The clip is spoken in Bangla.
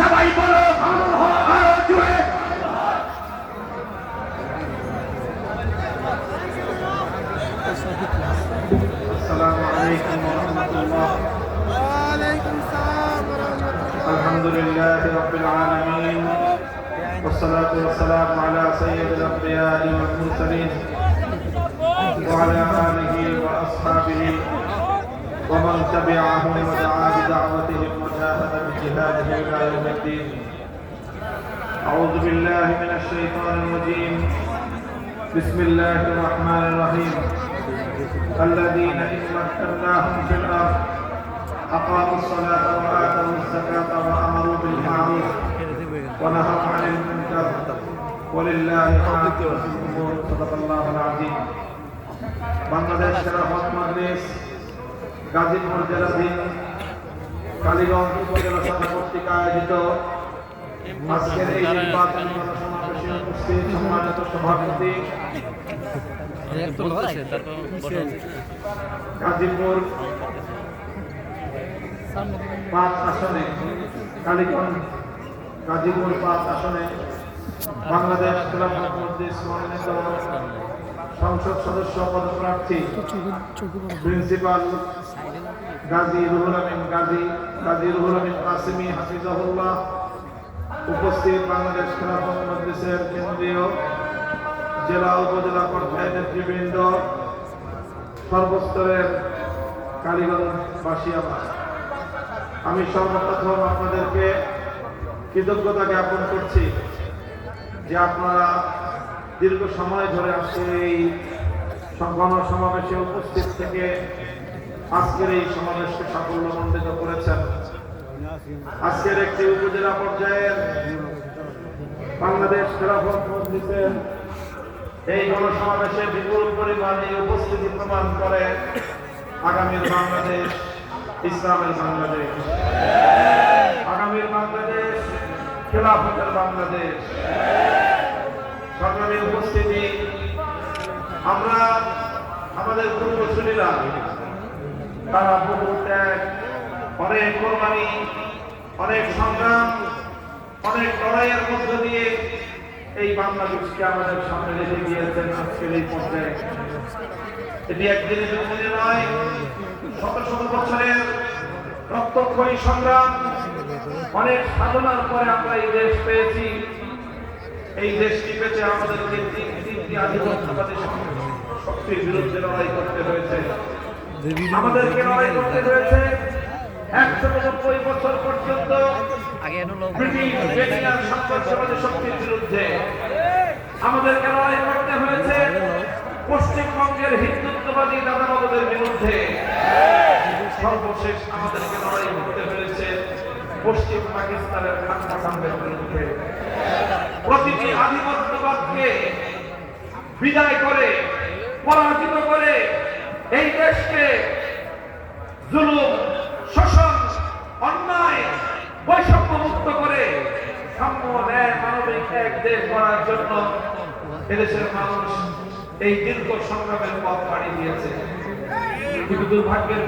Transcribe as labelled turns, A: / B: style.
A: সবাই বলো আরো জুড়ে
B: السلام عليكم ورحمة الله
C: وعليكم السلام ورحمة الله
B: الحمد لله رب العالمين والصلاة والسلام على سيد الأنبياء والمرسلين وعلى آله وأصحابه ومن تبعهم ودعا بدعوتهم وجاهد بجهاده إلى يوم الدين. أعوذ بالله من الشيطان الرجيم. بسم الله الرحمن الرحيم. الذين إن مكناهم في الأرض أقاموا الصلاة وآتوا الزكاة وأمروا بالمعروف ونهوا عن ولله عاقبة الأمور صدق الله العظيم বাংলাদেশ খেলাফত মজলিস গাজীপুর জেলাধীন কালীগঞ্জ উপজেলা শাখা কর্তৃক আয়োজিত আজকের এই নির্বাচনী সমাবেশে উপস্থিত সম্মানিত সভাপতি গাজীপুর পাঁচ আসনে কালীগঞ্জ গাজীপুর পাঁচ আসনে বাংলাদেশ সংসদ সদস্য পদপ্রার্থী প্রিন্সিপাল গাজী রুহুল আমিন, গাজী গাজী রুহুল আমিন কাসিমি হাফিজাহুল্লাহ উপস্থিত বাংলাদেশ খেলাফত মজলিসের কেন্দ্রীয় জেলা উপজেলা পর্যায়ের নেতৃবৃন্দ, সর্বস্তরের কালীগঞ্জবাসী আমার। আমি সর্বপ্রথম আপনাদেরকে কৃতজ্ঞতা জ্ঞাপন করছি। যে আপনারা দীর্ঘ সময় ধরে আজকে এই সমাবেশে উপস্থিত থেকে আজকের এই সমাবেশকে সাফল্যমণ্ডিত করেছেন। আজকের একটি উপজেলা পর্যায়ের বাংলাদেশ খেলাফত মজলিসের এই গণসমাবেশে বিপুল পরিমাণে উপস্থিতি প্রমাণ করে আগামীর বাংলাদেশ, ইসলামের বাংলাদেশ। আমরা আমাদের পূর্বসূরীরা তারা বহু ত্যাগ, অনেক কোরবানি, অনেক সংগ্রাম, অনেক লড়াইয়ের মধ্য দিয়ে এই বাংলাদেশকে আমাদের সামনে রেখে গিয়েছেন আজকের এই পর্যায়ে। এটি একদিনে দুদিনে নয়, শত শত বছরের রক্তক্ষয়ী সংগ্রাম, অনেক সাধনার পরে আমরা এই দেশ পেয়েছি। এই দেশটি পেতে আমাদের শক্তির বিরুদ্ধে লড়াই করতে হয়েছে। আমাদেরকে লড়াই করতে হয়েছে। একশো নব্বই বছর পর্যন্ত ব্রিটিশ বেনিয়ার সাম্রাজ্যবাদী শক্তির বিরুদ্ধে আমাদেরকে লড়াই করতে হয়েছে। পশ্চিমবঙ্গের হিন্দুত্ববাদী দাদাবাবুদের বিরুদ্ধে সর্বশেষ আমাদেরকে লড়াই করতে হয়েছে। পশ্চিম পাকিস্তানের খান বিরুদ্ধে। প্রতিটি আধিপত্যবাদকে বিদায় করে, পরাজিত করে এই দেশকে জুলুম, শোষণ, অন্যায় বৈষম্য মুক্ত করে সাম্য ন্যায় মানবিক এক দেশ করার জন্য এদেশের মানুষ এই দীর্ঘ সংগ্রামের পথ পাড়ি দিয়েছে। কিন্তু দুর্ভাগ্যের